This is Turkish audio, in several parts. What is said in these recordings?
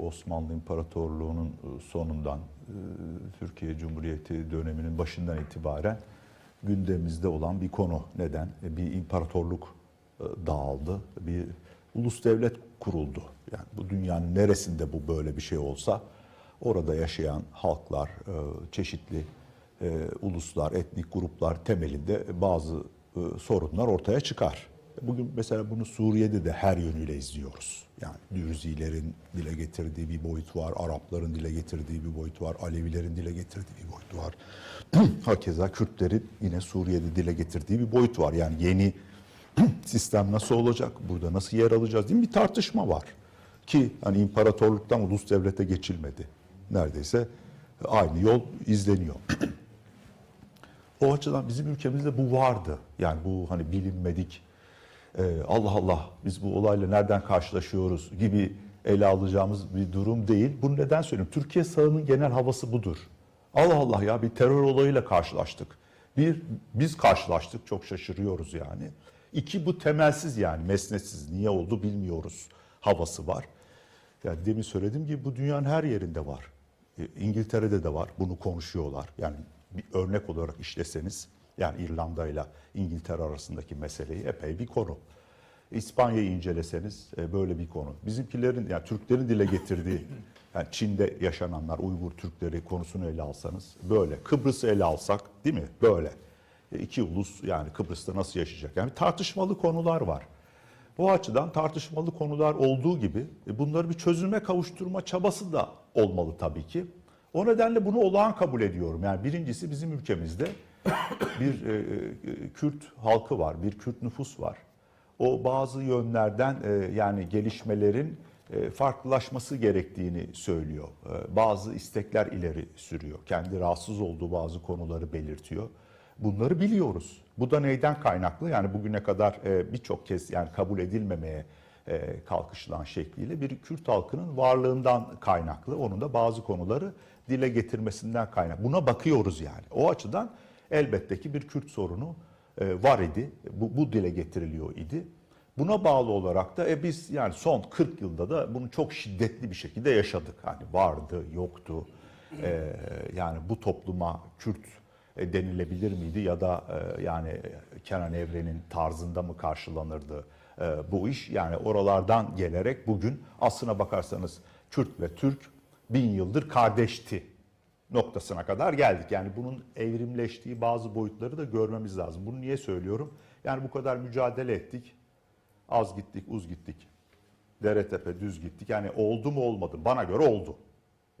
Osmanlı İmparatorluğu'nun e, sonundan e, Türkiye Cumhuriyeti döneminin başından itibaren gündemimizde olan bir konu. Neden? E, Bir imparatorluk dağıldı, bir ulus devlet kuruldu. Yani bu dünyanın neresinde bu böyle bir şey olsa orada yaşayan halklar, çeşitli uluslar, etnik gruplar temelinde bazı sorunlar ortaya çıkar. Bugün mesela bunu Suriye'de de her yönüyle izliyoruz. Yani Dürzilerin dile getirdiği bir boyut var, Arapların dile getirdiği bir boyut var, Alevilerin dile getirdiği bir boyut var. Hakeza Kürtlerin yine Suriye'de dile getirdiği bir boyut var. Yani yeni sistem nasıl olacak, burada nasıl yer alacağız mi? Bir tartışma var. Ki hani imparatorluktan ulus devlete geçilmedi. Neredeyse aynı yol izleniyor. O açıdan bizim ülkemizde bu vardı. Yani bu hani bilinmedik, Allah Allah biz bu olayla nereden karşılaşıyoruz gibi ele alacağımız bir durum değil. Bunu neden söylüyorum? Türkiye sahanın genel havası budur. Allah Allah ya bir terör olayıyla karşılaştık. Bir, biz karşılaştık çok şaşırıyoruz yani. İki bu temelsiz yani mesnetsiz niye oldu bilmiyoruz havası var. Yani demin söylediğim gibi bu dünyanın her yerinde var. E, İngiltere'de de var. Bunu konuşuyorlar. Yani bir örnek olarak işleseniz yani İrlanda ile İngiltere arasındaki meseleyi epey bir konu. İspanya'yı inceleseniz e, böyle bir konu. Bizimkilerin yani Türklerin dile getirdiği yani Çin'de yaşananlar Uygur Türkleri konusunu ele alsanız böyle. Kıbrıs'ı ele alsak değil mi? Böyle. E, iki ulus yani Kıbrıs'ta nasıl yaşayacak? Yani tartışmalı konular var. Bu açıdan tartışmalı konular olduğu gibi e, bunları bir çözüme kavuşturma çabası da olmalı tabii ki. O nedenle bunu olağan kabul ediyorum. Yani birincisi bizim ülkemizde bir e, e, Kürt halkı var, bir Kürt nüfus var. O bazı yönlerden e, yani gelişmelerin e, farklılaşması gerektiğini söylüyor. E, bazı istekler ileri sürüyor. Kendi rahatsız olduğu bazı konuları belirtiyor. Bunları biliyoruz. Bu da neyden kaynaklı? Yani bugüne kadar e, birçok kez yani kabul edilmemeye e, kalkışılan şekliyle bir Kürt halkının varlığından kaynaklı. Onun da bazı konuları dile getirmesinden kaynaklı. Buna bakıyoruz yani. O açıdan elbette ki bir Kürt sorunu e, var idi. Bu, bu dile getiriliyor idi. Buna bağlı olarak da e, biz yani son 40 yılda da bunu çok şiddetli bir şekilde yaşadık. Hani vardı, yoktu. E, yani bu topluma Kürt e, denilebilir miydi ya da e, yani Kenan Evren'in tarzında mı karşılanırdı e, bu iş? Yani oralardan gelerek bugün aslına bakarsanız Kürt ve Türk bin yıldır kardeşti noktasına kadar geldik. Yani bunun evrimleştiği bazı boyutları da görmemiz lazım. Bunu niye söylüyorum? Yani bu kadar mücadele ettik. Az gittik, uz gittik. Dere tepe düz gittik. Yani oldu mu olmadı? Bana göre oldu.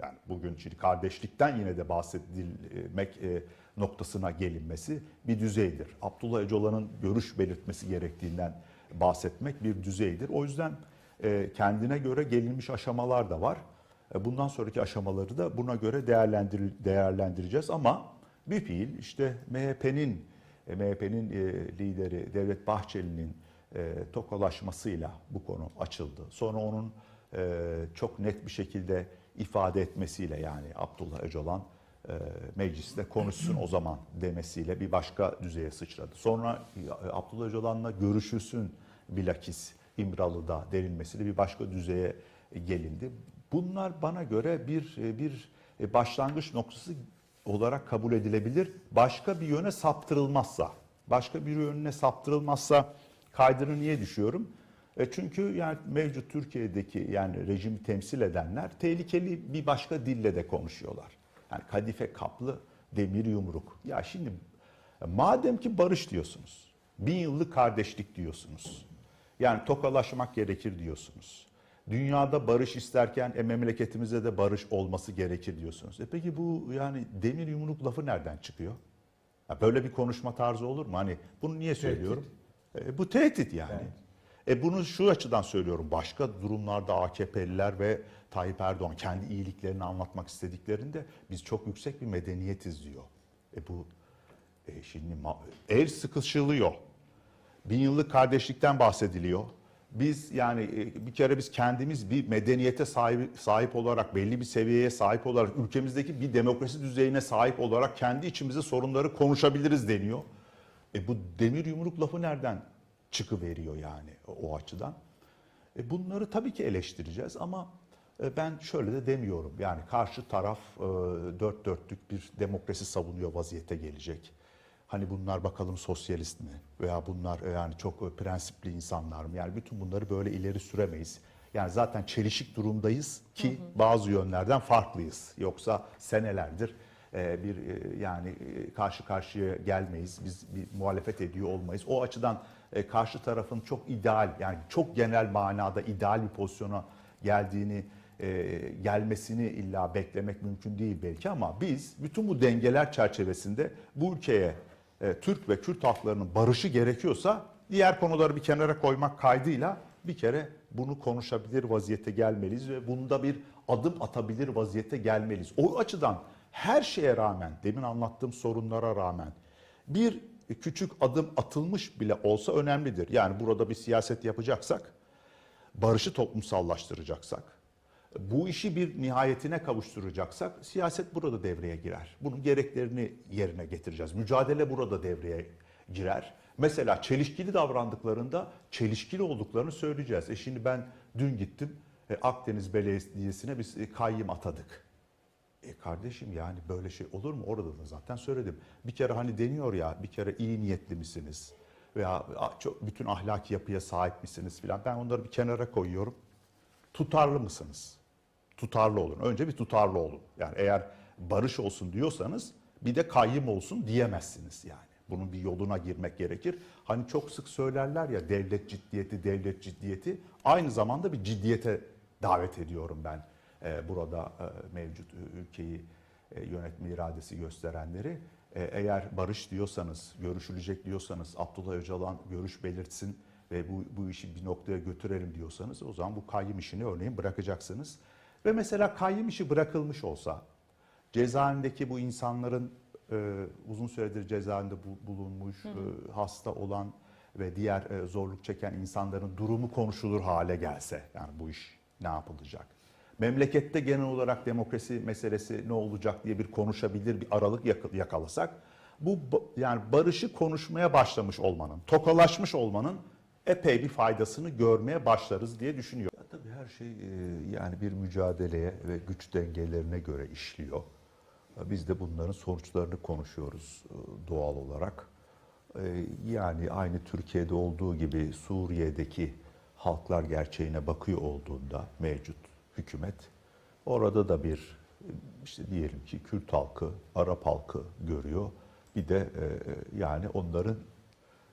Yani bugün şimdi kardeşlikten yine de bahsedilmek e, noktasına gelinmesi bir düzeydir. Abdullah Öcalan'ın görüş belirtmesi gerektiğinden bahsetmek bir düzeydir. O yüzden e, kendine göre gelinmiş aşamalar da var. E, Bundan sonraki aşamaları da buna göre değerlendir, değerlendireceğiz ama bir fiil işte MHP'nin e, MHP'nin e, lideri Devlet Bahçeli'nin tokalaşmasıyla bu konu açıldı. Sonra onun çok net bir şekilde ifade etmesiyle yani Abdullah Öcalan mecliste konuşsun o zaman demesiyle bir başka düzeye sıçradı. Sonra Abdullah Öcalan'la görüşülsün bilakis İmralı'da denilmesiyle bir başka düzeye gelindi. Bunlar bana göre bir bir başlangıç noktası olarak kabul edilebilir. Başka bir yöne saptırılmazsa, başka bir yönüne saptırılmazsa kaydını niye düşüyorum? E çünkü yani mevcut Türkiye'deki yani rejimi temsil edenler tehlikeli bir başka dille de konuşuyorlar. Yani kadife kaplı demir yumruk. Ya şimdi madem ki barış diyorsunuz, bin yıllık kardeşlik diyorsunuz. Yani tokalaşmak gerekir diyorsunuz. Dünyada barış isterken e, memleketimizde de barış olması gerekir diyorsunuz. E peki bu yani demir yumruk lafı nereden çıkıyor? Ya böyle bir konuşma tarzı olur mu? Hani bunu niye söylüyorum? E, bu tehdit yani. E bunu şu açıdan söylüyorum. Başka durumlarda AKP'liler ve Tayyip Erdoğan kendi iyiliklerini anlatmak istediklerinde biz çok yüksek bir medeniyetiz diyor. E bu e şimdi el sıkışılıyor. Bin yıllık kardeşlikten bahsediliyor. Biz yani e, bir kere biz kendimiz bir medeniyete sahip, sahip olarak, belli bir seviyeye sahip olarak, ülkemizdeki bir demokrasi düzeyine sahip olarak kendi içimizde sorunları konuşabiliriz deniyor. E bu demir yumruk lafı nereden çıkıveriyor yani o açıdan? E bunları tabii ki eleştireceğiz ama E, Ben şöyle de demiyorum. Yani karşı taraf e, dört dörtlük bir demokrasi savunuyor vaziyete gelecek. Hani bunlar bakalım sosyalist mi? Veya bunlar e, yani çok e, prensipli insanlar mı? Yani bütün bunları böyle ileri süremeyiz. Yani zaten çelişik durumdayız ki bazı yönlerden farklıyız. Yoksa senelerdir e, bir yani karşı karşıya gelmeyiz. Biz bir muhalefet ediyor olmayız. O açıdan karşı tarafın çok ideal yani çok genel manada ideal bir pozisyona geldiğini gelmesini illa beklemek mümkün değil belki ama biz bütün bu dengeler çerçevesinde bu ülkeye e, Türk ve Kürt halklarının barışı gerekiyorsa diğer konuları bir kenara koymak kaydıyla bir kere bunu konuşabilir vaziyete gelmeliyiz ve bunda bir adım atabilir vaziyete gelmeliyiz. O açıdan her şeye rağmen, demin anlattığım sorunlara rağmen bir küçük adım atılmış bile olsa önemlidir. Yani burada bir siyaset yapacaksak, barışı toplumsallaştıracaksak, bu işi bir nihayetine kavuşturacaksak siyaset burada devreye girer. Bunun gereklerini yerine getireceğiz. Mücadele burada devreye girer. Mesela çelişkili davrandıklarında çelişkili olduklarını söyleyeceğiz. E şimdi ben dün gittim e, Akdeniz Belediyesi'ne biz e, kayyım atadık. E kardeşim yani böyle şey olur mu? Orada da zaten söyledim. Bir kere hani deniyor ya bir kere iyi niyetli misiniz? Veya çok bütün ahlaki yapıya sahip misiniz filan. Ben onları bir kenara koyuyorum. Tutarlı mısınız? Tutarlı olun. Önce bir tutarlı olun. Yani eğer barış olsun diyorsanız bir de kayyım olsun diyemezsiniz yani. Bunun bir yoluna girmek gerekir. Hani çok sık söylerler ya devlet ciddiyeti, devlet ciddiyeti. Aynı zamanda bir ciddiyete davet ediyorum ben e, burada e, mevcut ülkeyi e, yönetme iradesi gösterenleri. E, eğer barış diyorsanız, görüşülecek diyorsanız, Abdullah Öcalan görüş belirtsin ve bu, bu işi bir noktaya götürelim diyorsanız o zaman bu kayyım işini örneğin bırakacaksınız. Ve mesela kayyım işi bırakılmış olsa cezaevindeki bu insanların e, uzun süredir cezaevinde bu- bulunmuş, e, hasta olan ve diğer e, zorluk çeken insanların durumu konuşulur hale gelse yani bu iş ne yapılacak? Memlekette genel olarak demokrasi meselesi ne olacak diye bir konuşabilir bir aralık yak- yakalasak bu yani barışı konuşmaya başlamış olmanın, tokalaşmış olmanın epey bir faydasını görmeye başlarız diye düşünüyorum. Tabii her şey e, yani bir mücadeleye ve güç dengelerine göre işliyor. Biz de bunların sonuçlarını konuşuyoruz e, doğal olarak. E, Yani aynı Türkiye'de olduğu gibi Suriye'deki halklar gerçeğine bakıyor olduğunda mevcut hükümet orada da bir e, işte diyelim ki Kürt halkı, Arap halkı görüyor. Bir de e, yani onların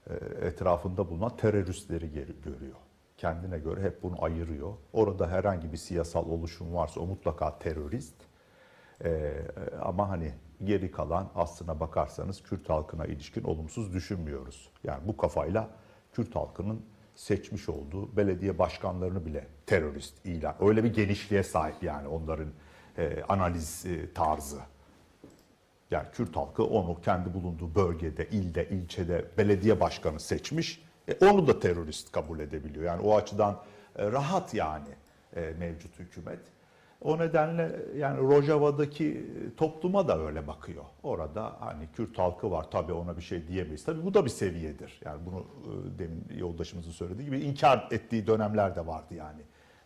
e, etrafında bulunan teröristleri görüyor. Kendine göre hep bunu ayırıyor. Orada herhangi bir siyasal oluşum varsa o mutlaka terörist. Ee, ama hani geri kalan aslına bakarsanız Kürt halkına ilişkin olumsuz düşünmüyoruz. Yani bu kafayla Kürt halkının seçmiş olduğu belediye başkanlarını bile terörist ilan. Öyle bir genişliğe sahip yani onların e, analiz e, tarzı. Yani Kürt halkı onu kendi bulunduğu bölgede, ilde, ilçede belediye başkanı seçmiş. E, onu da terörist kabul edebiliyor. Yani o açıdan e, rahat yani e, mevcut hükümet. O nedenle yani Rojava'daki topluma da öyle bakıyor. Orada hani Kürt halkı var tabii ona bir şey diyemeyiz. Tabii bu da bir seviyedir. Yani bunu e, demin yoldaşımızın söylediği gibi inkar ettiği dönemler de vardı yani.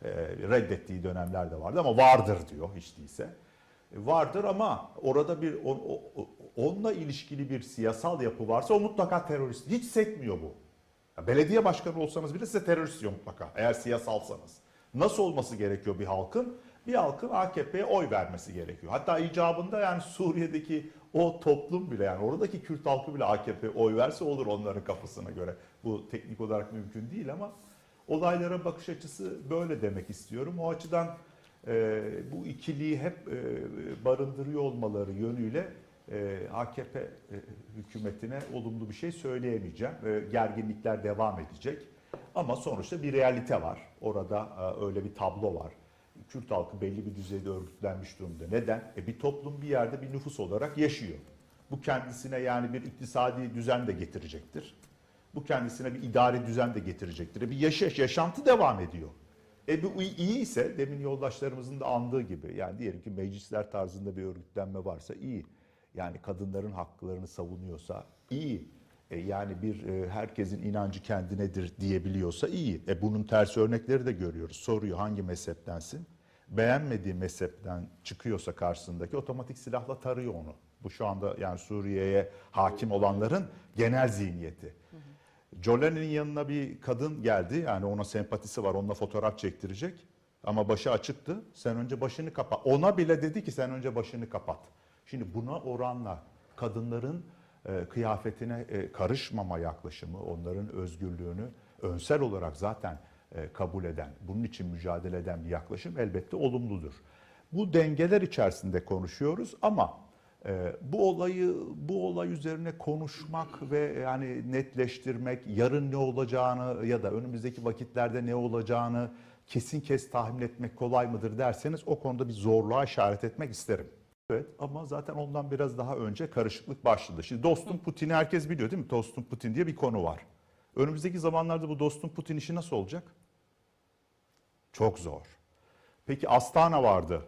E, reddettiği dönemler de vardı ama vardır diyor hiç değilse vardır ama orada bir o- o- o- onunla ilişkili bir siyasal yapı varsa o mutlaka terörist. Hiç sekmiyor bu. Belediye başkanı olsanız bile size terörist diyor mutlaka eğer siyasalsanız. Nasıl olması gerekiyor bir halkın? Bir halkın AKP'ye oy vermesi gerekiyor. Hatta icabında yani Suriye'deki o toplum bile yani oradaki Kürt halkı bile AKP'ye oy verse olur onların kafasına göre. Bu teknik olarak mümkün değil ama olaylara bakış açısı böyle demek istiyorum. O açıdan e, bu ikiliği hep e, barındırıyor olmaları yönüyle AKP e, hükümetine olumlu bir şey söyleyemeyeceğim. Gerginlikler devam edecek. Ama sonuçta bir realite var. Orada e, öyle bir tablo var. Kürt halkı belli bir düzeyde örgütlenmiş durumda. Neden? E, bir toplum bir yerde bir nüfus olarak yaşıyor. Bu kendisine yani bir iktisadi düzen de getirecektir. Bu kendisine bir idari düzen de getirecektir. E, bir yaşa, yaşantı devam ediyor. E bu iyi ise demin yoldaşlarımızın da andığı gibi yani diyelim ki meclisler tarzında bir örgütlenme varsa iyi. Yani kadınların haklarını savunuyorsa iyi. E yani bir e, herkesin inancı kendinedir diyebiliyorsa iyi. E bunun ters örnekleri de görüyoruz. Soruyor hangi mezheptensin? beğenmediği mezhepten çıkıyorsa karşısındaki otomatik silahla tarıyor onu. Bu şu anda yani Suriye'ye hakim olanların genel zihniyeti. Jolen'in yanına bir kadın geldi. Yani ona sempatisi var. Onunla fotoğraf çektirecek. Ama başı açıktı. Sen önce başını kapat. Ona bile dedi ki sen önce başını kapat. Şimdi buna oranla kadınların e, kıyafetine e, karışmama yaklaşımı, onların özgürlüğünü önsel olarak zaten e, kabul eden, bunun için mücadele eden bir yaklaşım elbette olumludur. Bu dengeler içerisinde konuşuyoruz ama ee, bu olayı bu olay üzerine konuşmak ve yani netleştirmek, yarın ne olacağını ya da önümüzdeki vakitlerde ne olacağını kesin kes tahmin etmek kolay mıdır derseniz o konuda bir zorluğa işaret etmek isterim. Evet ama zaten ondan biraz daha önce karışıklık başladı. Şimdi dostum Putin'i herkes biliyor değil mi? Dostum Putin diye bir konu var. Önümüzdeki zamanlarda bu dostum Putin işi nasıl olacak? Çok zor. Peki Astana vardı.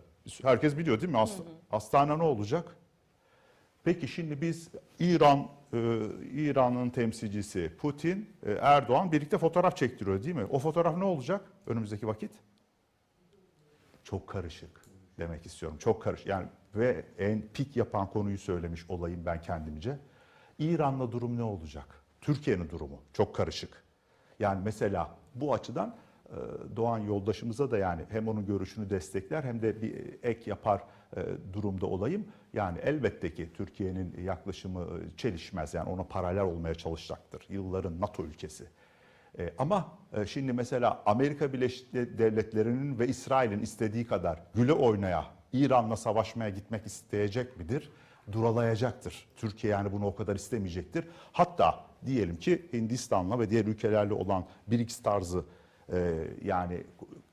Herkes biliyor değil mi? Ast- Astana ne olacak? Peki şimdi biz İran e, İran'ın temsilcisi Putin, e, Erdoğan birlikte fotoğraf çektiriyor değil mi? O fotoğraf ne olacak önümüzdeki vakit? Çok karışık demek istiyorum. Çok karışık. Yani ve en pik yapan konuyu söylemiş olayım ben kendimce. İran'la durum ne olacak? Türkiye'nin durumu çok karışık. Yani mesela bu açıdan e, Doğan yoldaşımıza da yani hem onun görüşünü destekler hem de bir ek yapar e, durumda olayım. Yani elbette ki Türkiye'nin yaklaşımı e, çelişmez yani ona paralel olmaya çalışacaktır. Yılların NATO ülkesi. Ama şimdi mesela Amerika Birleşik Devletleri'nin ve İsrail'in istediği kadar güle oynaya İran'la savaşmaya gitmek isteyecek midir? Duralayacaktır. Türkiye yani bunu o kadar istemeyecektir. Hatta diyelim ki Hindistan'la ve diğer ülkelerle olan BRICS tarzı e, yani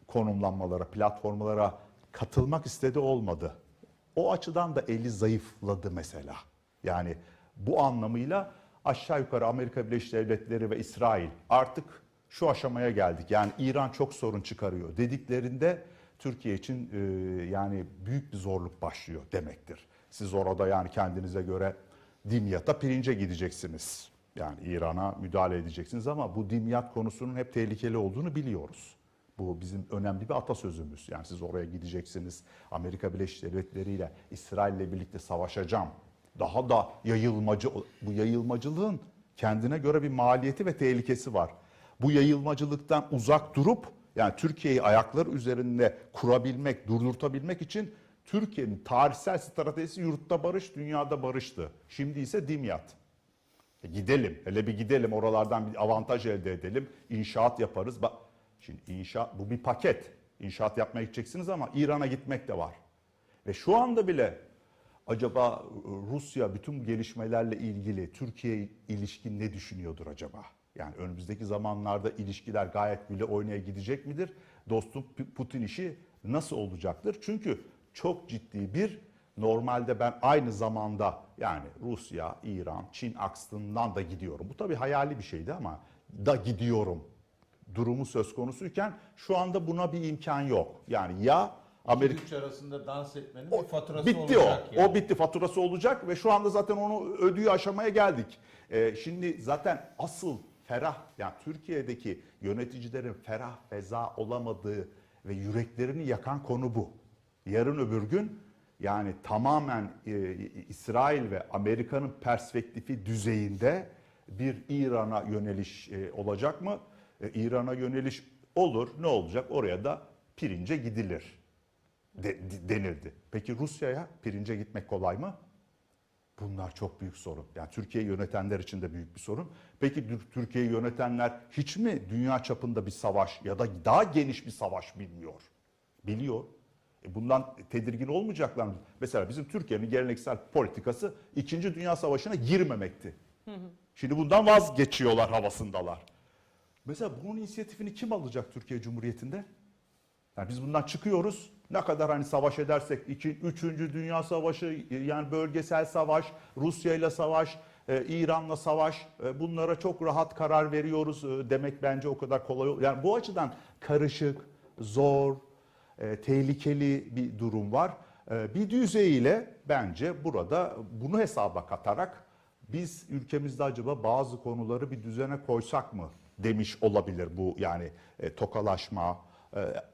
konumlanmalara, platformlara katılmak istedi olmadı. O açıdan da eli zayıfladı mesela. Yani bu anlamıyla aşağı yukarı Amerika Birleşik Devletleri ve İsrail artık şu aşamaya geldik. Yani İran çok sorun çıkarıyor dediklerinde Türkiye için e, yani büyük bir zorluk başlıyor demektir. Siz orada yani kendinize göre dimyata pirince gideceksiniz. Yani İran'a müdahale edeceksiniz ama bu dimyat konusunun hep tehlikeli olduğunu biliyoruz. Bu bizim önemli bir atasözümüz. Yani siz oraya gideceksiniz. Amerika Birleşik Devletleri ile İsrail ile birlikte savaşacağım. Daha da yayılmacı bu yayılmacılığın kendine göre bir maliyeti ve tehlikesi var. Bu yayılmacılıktan uzak durup yani Türkiye'yi ayaklar üzerinde kurabilmek, durdurtabilmek için Türkiye'nin tarihsel stratejisi yurtta barış, dünyada barıştı. Şimdi ise dimyat. E gidelim, hele bir gidelim oralardan bir avantaj elde edelim, inşaat yaparız. Bak, şimdi inşaat bu bir paket. İnşaat yapmaya gideceksiniz ama İran'a gitmek de var. Ve şu anda bile acaba Rusya bütün gelişmelerle ilgili Türkiye ilişkin ne düşünüyordur acaba? Yani önümüzdeki zamanlarda ilişkiler gayet güle oynaya gidecek midir? Dostum Putin işi nasıl olacaktır? Çünkü çok ciddi bir normalde ben aynı zamanda yani Rusya, İran, Çin aksından da gidiyorum. Bu tabii hayali bir şeydi ama da gidiyorum durumu söz konusuyken şu anda buna bir imkan yok. Yani ya Amerika Güç arasında dans etmenin o, bir faturası bitti olacak o. yani. O bitti faturası olacak ve şu anda zaten onu ödüğü aşamaya geldik. Ee, şimdi zaten asıl ferah yani Türkiye'deki yöneticilerin ferah feza olamadığı ve yüreklerini yakan konu bu. Yarın öbür gün yani tamamen e, İsrail ve Amerika'nın perspektifi düzeyinde bir İran'a yöneliş e, olacak mı? E, İran'a yöneliş olur. Ne olacak? Oraya da pirince gidilir de- de- denildi. Peki Rusya'ya pirince gitmek kolay mı? Bunlar çok büyük sorun. Yani Türkiye yönetenler için de büyük bir sorun. Peki Tür- Türkiye'yi yönetenler hiç mi dünya çapında bir savaş ya da daha geniş bir savaş bilmiyor? Biliyor. E bundan tedirgin olmayacaklar mı? Mesela bizim Türkiye'nin geleneksel politikası 2. Dünya Savaşı'na girmemekti. Şimdi bundan vazgeçiyorlar havasındalar. Mesela bunun inisiyatifini kim alacak Türkiye Cumhuriyeti'nde? Yani biz bundan çıkıyoruz. Ne kadar hani savaş edersek, iki, üçüncü dünya savaşı, yani bölgesel savaş, Rusya ile savaş, e, İran'la savaş, e, bunlara çok rahat karar veriyoruz e, demek bence o kadar kolay. ol- Yani bu açıdan karışık, zor, tehlikeli bir durum var. Bir düzeyiyle bence burada bunu hesaba katarak biz ülkemizde acaba bazı konuları bir düzene koysak mı demiş olabilir bu yani tokalaşma,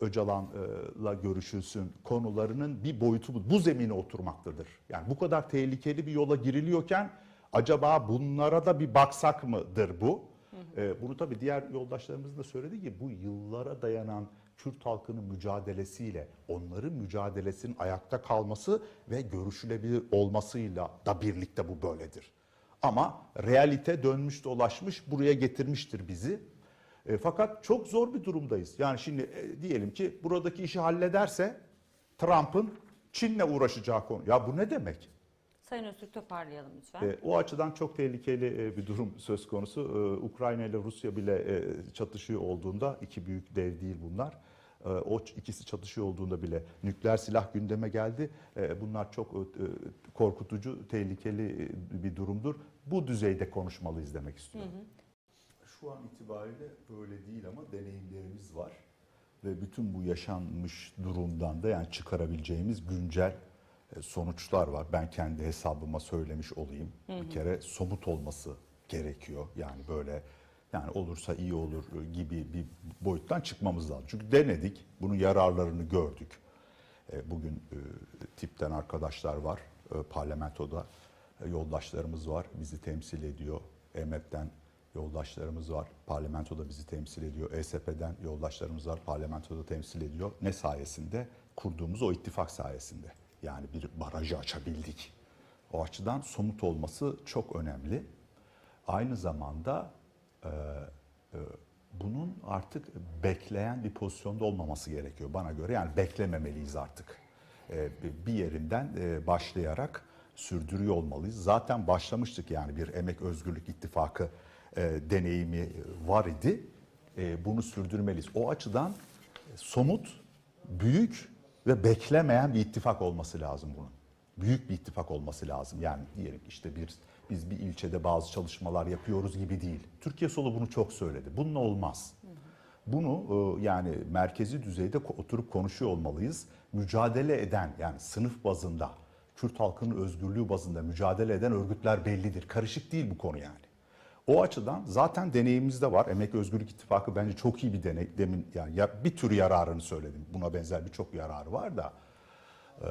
Öcalan'la görüşülsün konularının bir boyutu bu. Bu zemine oturmaktadır. Yani bu kadar tehlikeli bir yola giriliyorken acaba bunlara da bir baksak mıdır bu? E, Bunu tabii diğer yoldaşlarımız da söyledi ki bu yıllara dayanan Kürt halkının mücadelesiyle onların mücadelesinin ayakta kalması ve görüşülebilir olmasıyla da birlikte bu böyledir. Ama realite dönmüş dolaşmış buraya getirmiştir bizi. E, fakat çok zor bir durumdayız. Yani şimdi e, diyelim ki buradaki işi hallederse Trump'ın Çin'le uğraşacağı konu. Ya bu ne demek? Sayın Öztürk toparlayalım lütfen. E, o açıdan çok tehlikeli e, bir durum söz konusu. E, Ukrayna ile Rusya bile e, çatışıyor olduğunda, iki büyük dev değil bunlar. E, o ikisi çatışıyor olduğunda bile nükleer silah gündeme geldi. E, bunlar çok e, korkutucu, tehlikeli e, bir durumdur. Bu düzeyde konuşmalıyız demek istiyorum. Şu an itibariyle böyle değil ama deneyimlerimiz var. Ve bütün bu yaşanmış durumdan da yani çıkarabileceğimiz güncel e, sonuçlar var. Ben kendi hesabıma söylemiş olayım. Bir kere somut olması gerekiyor. Yani böyle yani olursa iyi olur gibi bir boyuttan çıkmamız lazım. Çünkü denedik. Bunun yararlarını gördük. E, Bugün e, tipten arkadaşlar var e, parlamentoda. E, Yoldaşlarımız var. Bizi temsil ediyor. EMET'ten yoldaşlarımız var. Parlamentoda bizi temsil ediyor. ESP'den yoldaşlarımız var. Parlamentoda temsil ediyor. Ne sayesinde? Kurduğumuz o ittifak sayesinde. Yani bir barajı açabildik. O açıdan somut olması çok önemli. Aynı zamanda e, e, bunun artık bekleyen bir pozisyonda olmaması gerekiyor bana göre. Yani beklememeliyiz artık. E, bir yerinden e, başlayarak sürdürüyor olmalıyız. Zaten başlamıştık yani bir emek özgürlük ittifakı e, deneyimi var idi. E, bunu sürdürmeliyiz. O açıdan somut, büyük ve beklemeyen bir ittifak olması lazım bunun büyük bir ittifak olması lazım. Yani diyelim işte bir biz bir ilçede bazı çalışmalar yapıyoruz gibi değil. Türkiye solu bunu çok söyledi. Bununla olmaz. Bunu e, yani merkezi düzeyde oturup konuşuyor olmalıyız. Mücadele eden yani sınıf bazında, Kürt halkının özgürlüğü bazında mücadele eden örgütler bellidir. Karışık değil bu konu yani. O açıdan zaten deneyimimiz de var. Emek Özgürlük İttifakı bence çok iyi bir deney. Demin yani ya bir tür yararını söyledim. Buna benzer birçok yararı var da e,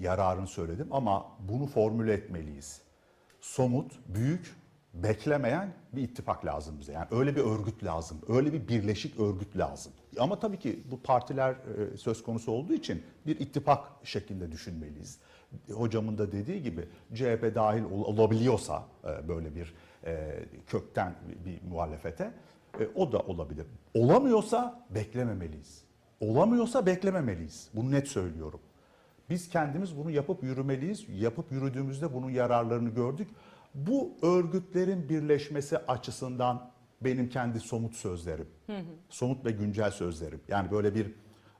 yararını söyledim ama bunu formüle etmeliyiz. Somut, büyük, beklemeyen bir ittifak lazım bize. Yani öyle bir örgüt lazım. Öyle bir birleşik örgüt lazım. Ama tabii ki bu partiler e, söz konusu olduğu için bir ittifak şeklinde düşünmeliyiz. Hocamın da dediği gibi CHP dahil ol- olabiliyorsa e, böyle bir kökten bir, muhalefete e, o da olabilir. Olamıyorsa beklememeliyiz. Olamıyorsa beklememeliyiz. Bunu net söylüyorum. Biz kendimiz bunu yapıp yürümeliyiz. Yapıp yürüdüğümüzde bunun yararlarını gördük. Bu örgütlerin birleşmesi açısından benim kendi somut sözlerim. Somut ve güncel sözlerim. Yani böyle bir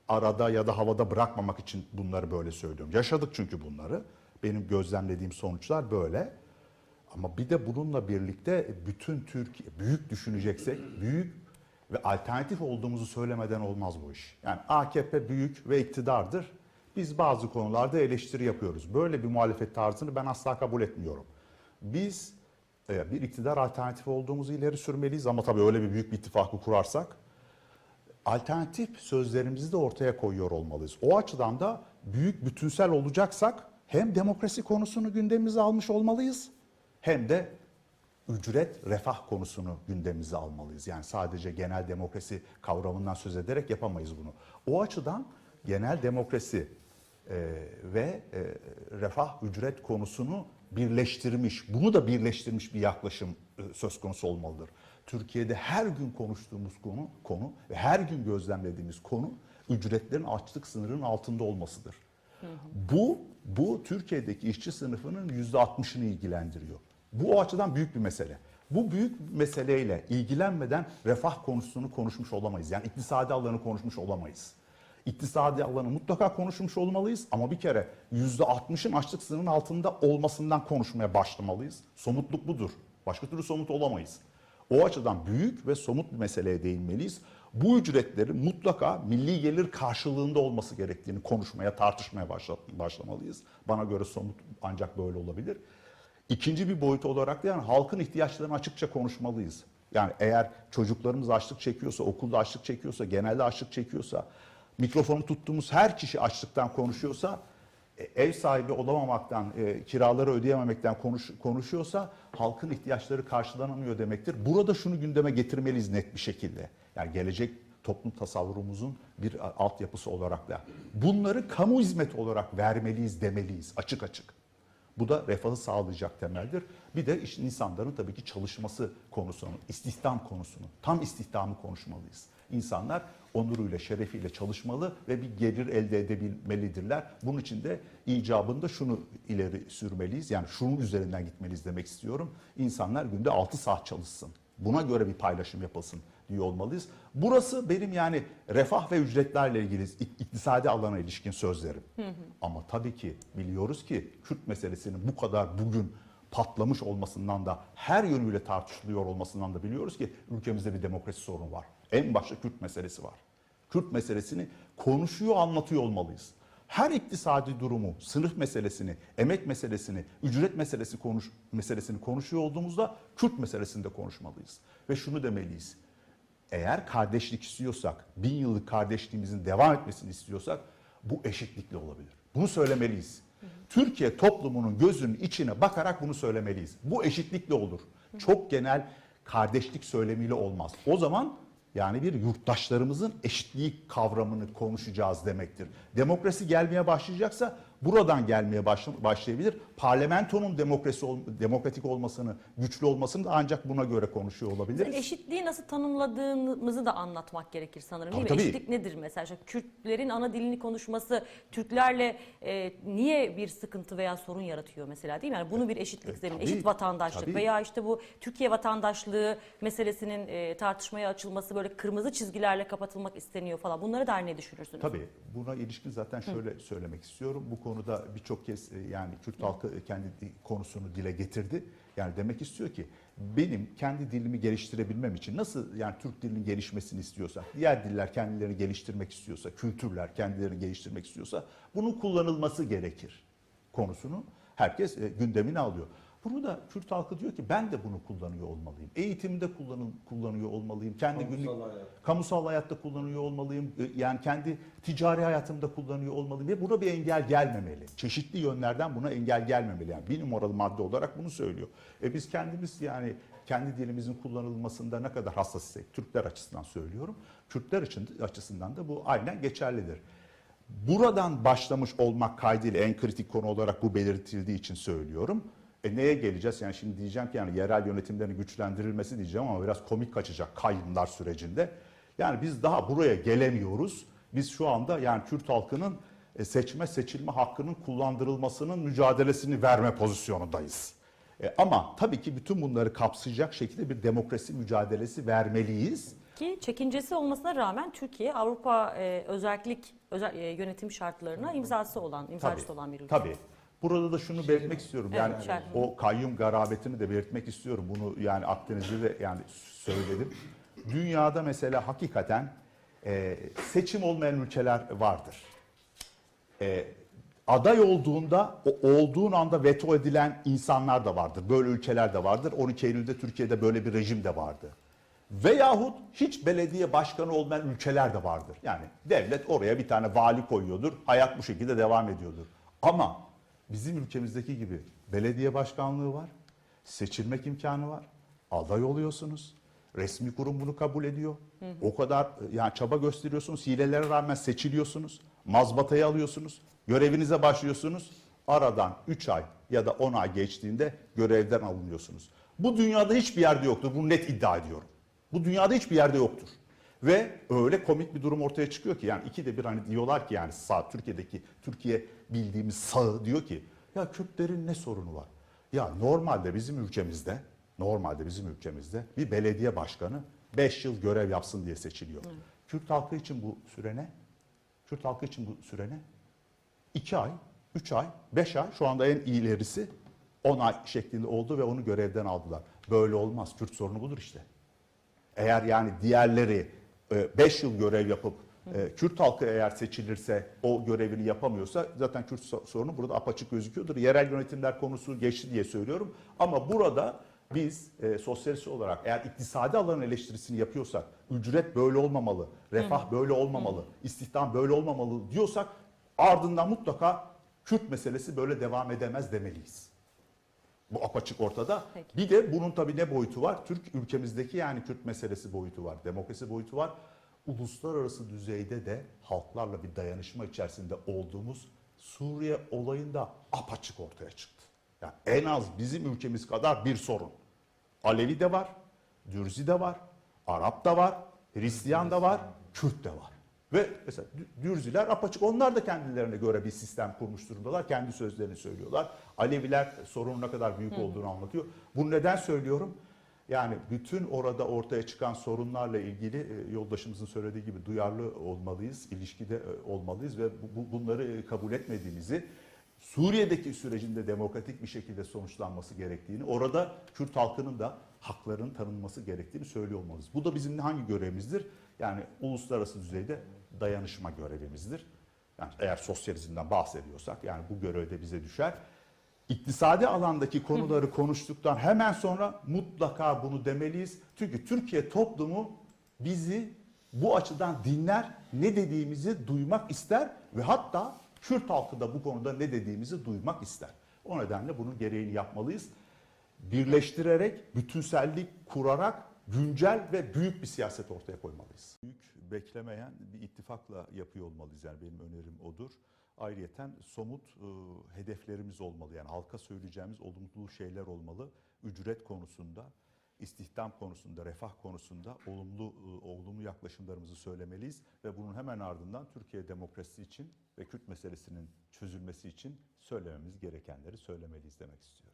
arada ya da havada bırakmamak için bunları böyle söylüyorum. Yaşadık çünkü bunları. Benim gözlemlediğim sonuçlar böyle. Ama bir de bununla birlikte bütün Türkiye büyük düşüneceksek büyük ve alternatif olduğumuzu söylemeden olmaz bu iş. Yani AKP büyük ve iktidardır. Biz bazı konularda eleştiri yapıyoruz. Böyle bir muhalefet tarzını ben asla kabul etmiyorum. Biz e, bir iktidar alternatifi olduğumuzu ileri sürmeliyiz ama tabii öyle bir büyük bir ittifakı kurarsak alternatif sözlerimizi de ortaya koyuyor olmalıyız. O açıdan da büyük bütünsel olacaksak hem demokrasi konusunu gündemimize almış olmalıyız hem de ücret, refah konusunu gündemimize almalıyız. Yani sadece genel demokrasi kavramından söz ederek yapamayız bunu. O açıdan genel demokrasi e, ve e, refah, ücret konusunu birleştirmiş, bunu da birleştirmiş bir yaklaşım e, söz konusu olmalıdır. Türkiye'de her gün konuştuğumuz konu, konu ve her gün gözlemlediğimiz konu ücretlerin açlık sınırının altında olmasıdır. Bu bu Türkiye'deki işçi sınıfının yüzde 60'ını ilgilendiriyor. Bu o açıdan büyük bir mesele. Bu büyük meseleyle ilgilenmeden refah konusunu konuşmuş olamayız. Yani iktisadi alanı konuşmuş olamayız. İktisadi alanı mutlaka konuşmuş olmalıyız ama bir kere yüzde 60'ın açlık sınırının altında olmasından konuşmaya başlamalıyız. Somutluk budur. Başka türlü somut olamayız. O açıdan büyük ve somut bir meseleye değinmeliyiz. Bu ücretlerin mutlaka milli gelir karşılığında olması gerektiğini konuşmaya, tartışmaya başla- başlamalıyız. Bana göre somut ancak böyle olabilir. İkinci bir boyut olarak da yani halkın ihtiyaçlarını açıkça konuşmalıyız. Yani eğer çocuklarımız açlık çekiyorsa, okulda açlık çekiyorsa, genelde açlık çekiyorsa, mikrofonu tuttuğumuz her kişi açlıktan konuşuyorsa, e, ev sahibi olamamaktan, e, kiraları ödeyememekten konuş, konuşuyorsa halkın ihtiyaçları karşılanamıyor demektir. Burada şunu gündeme getirmeliyiz net bir şekilde. Yani gelecek toplum tasavvurumuzun bir altyapısı olarak da. Bunları kamu hizmeti olarak vermeliyiz demeliyiz açık açık. Bu da refahı sağlayacak temeldir. Bir de iş- insanların tabii ki çalışması konusunu, istihdam konusunu, tam istihdamı konuşmalıyız. İnsanlar onuruyla, şerefiyle çalışmalı ve bir gelir elde edebilmelidirler. Bunun için de icabında şunu ileri sürmeliyiz. Yani şunun üzerinden gitmeliyiz demek istiyorum. İnsanlar günde 6 saat çalışsın. Buna göre bir paylaşım yapılsın diyor olmalıyız. Burası benim yani refah ve ücretlerle ilgili ik- iktisadi alana ilişkin sözlerim. Ama tabii ki biliyoruz ki Kürt meselesinin bu kadar bugün patlamış olmasından da her yönüyle tartışılıyor olmasından da biliyoruz ki ülkemizde bir demokrasi sorunu var. En başta Kürt meselesi var. Kürt meselesini konuşuyor, anlatıyor olmalıyız. Her iktisadi durumu, sınıf meselesini, emek meselesini, ücret meselesi konuş, meselesini konuşuyor olduğumuzda Kürt meselesini de konuşmalıyız. Ve şunu demeliyiz. Eğer kardeşlik istiyorsak, bin yıllık kardeşliğimizin devam etmesini istiyorsak bu eşitlikle olabilir. Bunu söylemeliyiz. Türkiye toplumunun gözünün içine bakarak bunu söylemeliyiz. Bu eşitlikle olur. Çok genel kardeşlik söylemiyle olmaz. O zaman yani bir yurttaşlarımızın eşitliği kavramını konuşacağız demektir. Demokrasi gelmeye başlayacaksa buradan gelmeye başla- başlayabilir. Parlamentonun demokrasi demokratik olmasını, güçlü olmasını da ancak buna göre konuşuyor olabiliriz. Eşitliği nasıl tanımladığımızı da anlatmak gerekir sanırım değil mi? Tabii. Eşitlik nedir mesela? İşte Kürtlerin ana dilini konuşması Türklerle e, niye bir sıkıntı veya sorun yaratıyor mesela değil mi? Yani bunu bir eşitlik E, zemini, tabii, eşit vatandaşlık tabii. veya işte bu Türkiye vatandaşlığı meselesinin e, tartışmaya açılması böyle kırmızı çizgilerle kapatılmak isteniyor falan. Bunları da ne düşünürsünüz? Tabii buna ilişkin zaten şöyle söylemek istiyorum. Bu konuda birçok kez e, yani Kürt halkı kendi di- konusunu dile getirdi. Yani demek istiyor ki benim kendi dilimi geliştirebilmem için nasıl yani Türk dilinin gelişmesini istiyorsak, diğer diller kendilerini geliştirmek istiyorsa, kültürler kendilerini geliştirmek istiyorsa bunun kullanılması gerekir konusunu herkes e, gündemine alıyor. Bunu da Kürt halkı diyor ki ben de bunu kullanıyor olmalıyım. Eğitimde kullanıl, kullanıyor olmalıyım. Kendi Kamusal günlük hayat. kamusal hayatta kullanıyor olmalıyım. E, Yani kendi ticari hayatımda kullanıyor olmalıyım ve buna bir engel gelmemeli. Çeşitli yönlerden buna engel gelmemeli. Yani bir numaralı madde olarak bunu söylüyor. E biz kendimiz yani kendi dilimizin kullanılmasında ne kadar hassassak Türkler açısından söylüyorum. Kürtler için açısından da bu aynen geçerlidir. Buradan başlamış olmak kaydıyla en kritik konu olarak bu belirtildiği için söylüyorum. E neye geleceğiz? Yani şimdi diyeceğim ki yani yerel yönetimlerin güçlendirilmesi diyeceğim ama biraz komik kaçacak kayınlar sürecinde. Yani biz daha buraya gelemiyoruz. Biz şu anda yani Kürt halkının e, seçme seçilme hakkının kullandırılmasının mücadelesini verme pozisyonundayız. E, ama tabii ki bütün bunları kapsayacak şekilde bir demokrasi mücadelesi vermeliyiz. Ki çekincesi olmasına rağmen Türkiye Avrupa e, özellik özel, e, yönetim şartlarına imzası olan, imzacısı olan bir ülke. Tabii. Burada da şunu belirtmek istiyorum. Yani Evet, o kayyum garabetini de belirtmek istiyorum. Bunu yani Akdeniz'de de yani söyledim. Dünyada mesela hakikaten e, seçim olmayan ülkeler vardır. E, aday olduğunda, o olduğun anda veto edilen insanlar da vardır. Böyle ülkeler de vardır. 12 Eylül'de Türkiye'de böyle bir rejim de vardı. Veyahut hiç belediye başkanı olmayan ülkeler de vardır. Yani devlet oraya bir tane vali koyuyordur. Hayat bu şekilde devam ediyordur. Ama bizim ülkemizdeki gibi belediye başkanlığı var. Seçilmek imkanı var. Aday oluyorsunuz. Resmi kurum bunu kabul ediyor. O kadar yani çaba gösteriyorsunuz. Hilelere rağmen seçiliyorsunuz. Mazbatayı alıyorsunuz. Görevinize başlıyorsunuz. Aradan 3 ay ya da 10 ay geçtiğinde görevden alınıyorsunuz. Bu dünyada hiçbir yerde yoktur. Bunu net iddia ediyorum. Bu dünyada hiçbir yerde yoktur. Ve öyle komik bir durum ortaya çıkıyor ki yani ikide bir hani diyorlar ki yani sağ Türkiye'deki Türkiye bildiğimiz sağı diyor ki ya Kürtlerin ne sorunu var? Ya normalde bizim ülkemizde normalde bizim ülkemizde bir belediye başkanı 5 yıl görev yapsın diye seçiliyor. Kürt halkı için bu süre ne? Kürt halkı için bu süre ne? 2 ay, 3 ay, 5 ay şu anda en iyilerisi 10 ay şeklinde oldu ve onu görevden aldılar. Böyle olmaz. Kürt sorunu budur işte. Eğer yani diğerleri 5 yıl görev yapıp e, Kürt halkı eğer seçilirse o görevini yapamıyorsa zaten Kürt so- sorunu burada apaçık gözüküyordur. Yerel yönetimler konusu geçti diye söylüyorum. Ama burada biz e, sosyalist olarak eğer iktisadi alan eleştirisini yapıyorsak, ücret böyle olmamalı, refah böyle olmamalı, istihdam böyle olmamalı diyorsak ardından mutlaka Kürt meselesi böyle devam edemez demeliyiz. Bu apaçık ortada. Peki. Bir de bunun tabii ne boyutu var? Türk ülkemizdeki yani Kürt meselesi boyutu var, demokrasi boyutu var. Uluslararası düzeyde de halklarla bir dayanışma içerisinde olduğumuz Suriye olayında apaçık ortaya çıktı. Yani en az bizim ülkemiz kadar bir sorun. Alevi de var, Dürzi de var, Arap da var, Hristiyan da var, Kürt de var. Ve mesela Dü- Dürziler apaçık onlar da kendilerine göre bir sistem kurmuş durumdalar. Kendi sözlerini söylüyorlar. Aleviler sorunun ne kadar büyük olduğunu anlatıyor. Bunu neden söylüyorum? Yani bütün orada ortaya çıkan sorunlarla ilgili e, yoldaşımızın söylediği gibi duyarlı olmalıyız, ilişkide e, olmalıyız ve bu- bu- bunları e, kabul etmediğimizi, Suriye'deki sürecinde demokratik bir şekilde sonuçlanması gerektiğini, orada Kürt halkının da haklarının tanınması gerektiğini söylüyor olmalıyız. Bu da bizim hangi görevimizdir? Yani uluslararası düzeyde dayanışma görevimizdir. Yani eğer sosyalizmden bahsediyorsak yani bu görev de bize düşer. İktisadi alandaki konuları konuştuktan hemen sonra mutlaka bunu demeliyiz. Çünkü Türkiye toplumu bizi bu açıdan dinler, ne dediğimizi duymak ister ve hatta Kürt halkı da bu konuda ne dediğimizi duymak ister. O nedenle bunun gereğini yapmalıyız. Birleştirerek, bütünsellik kurarak güncel ve büyük bir siyaset ortaya koymalıyız. Büyük beklemeyen bir ittifakla yapıyor olmalıyız yani benim önerim odur. Ayrıyeten somut e, hedeflerimiz olmalı yani halka söyleyeceğimiz olumlu şeyler olmalı. Ücret konusunda, istihdam konusunda, refah konusunda olumlu e, olumlu yaklaşımlarımızı söylemeliyiz ve bunun hemen ardından Türkiye demokrasisi için ve Kürt meselesinin çözülmesi için söylememiz gerekenleri söylemeliyiz demek istiyorum.